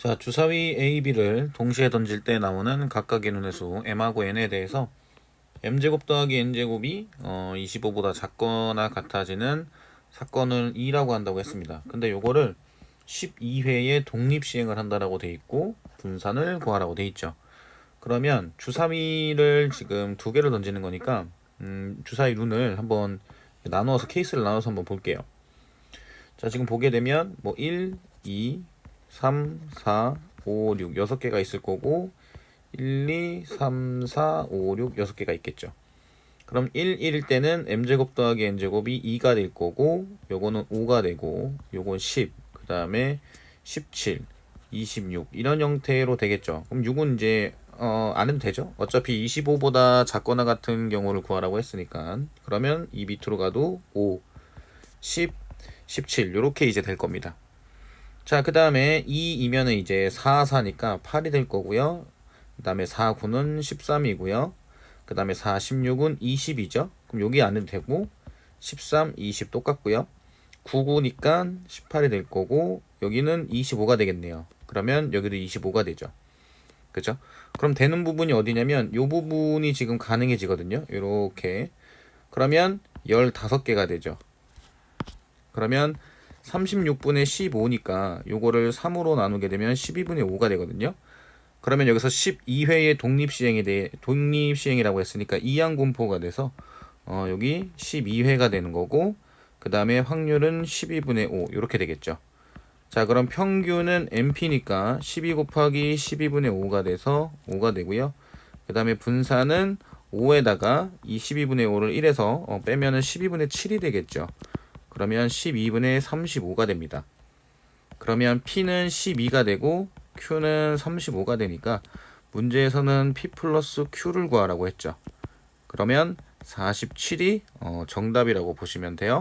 자, 주사위 A, B를 동시에 던질 때 나오는 각각의 눈의 수 M하고 N에 대해서 M제곱 더하기 N제곱이 어, 25보다 작거나 같아지는 사건을 2라고 한다고 했습니다. 근데 요거를 12회에 독립 시행을 한다라고 돼 있고 분산을 구하라고 돼 있죠. 그러면 주사위를 지금 두 개를 던지는 거니까 음, 주사위 룬을 한번 나누어서 케이스를 나눠서 한번 볼게요. 자, 지금 보게 되면 뭐 1, 2, 3, 4, 5, 6 6개가 있을 거고 1, 2, 3, 4, 5, 6 6개가 있겠죠. 그럼 1, 1일 때는 m제곱 더하기 n제곱이 2가 될 거고 요거는 5가 되고 요건 10, 그 다음에 17, 26 이런 형태로 되겠죠. 그럼 6은 이제 어, 안 해도 되죠. 어차피 25보다 작거나 같은 경우를 구하라고 했으니까 그러면 이 밑으로 가도 5, 10, 17 요렇게 이제 될 겁니다. 자, 그 다음에 2이면은 이제 4, 4니까 8이 될 거고요. 그 다음에 4, 9는 13이고요. 그 다음에 4, 16은 20이죠. 그럼 여기 안 해도 되고 13, 20 똑같고요. 9, 9니까 18이 될 거고 여기는 25가 되겠네요. 그러면 여기도 25가 되죠. 그죠? 그럼 되는 부분이 어디냐면 요 부분이 지금 가능해지거든요. 요렇게. 그러면 15개가 되죠. 그러면 36분의 15니까 요거를 3으로 나누게 되면 12분의 5가 되거든요. 그러면 여기서 12회의 독립 시행에 대해 독립 시행이라고 했으니까 이항 분포가 돼서 어, 여기 12회가 되는 거고 그 다음에 확률은 12분의 5 이렇게 되겠죠. 자, 그럼 평균은 MP니까 12 곱하기 12분의 5가 돼서 5가 되고요. 그 다음에 분산은 5에다가 이 12분의 5를 1에서 어, 빼면은 12분의 7이 되겠죠. 그러면 12분의 35가 됩니다. 그러면 P는 12가 되고 Q는 35가 되니까 문제에서는 P 플러스 Q를 구하라고 했죠. 그러면 47이 어, 정답이라고 보시면 돼요.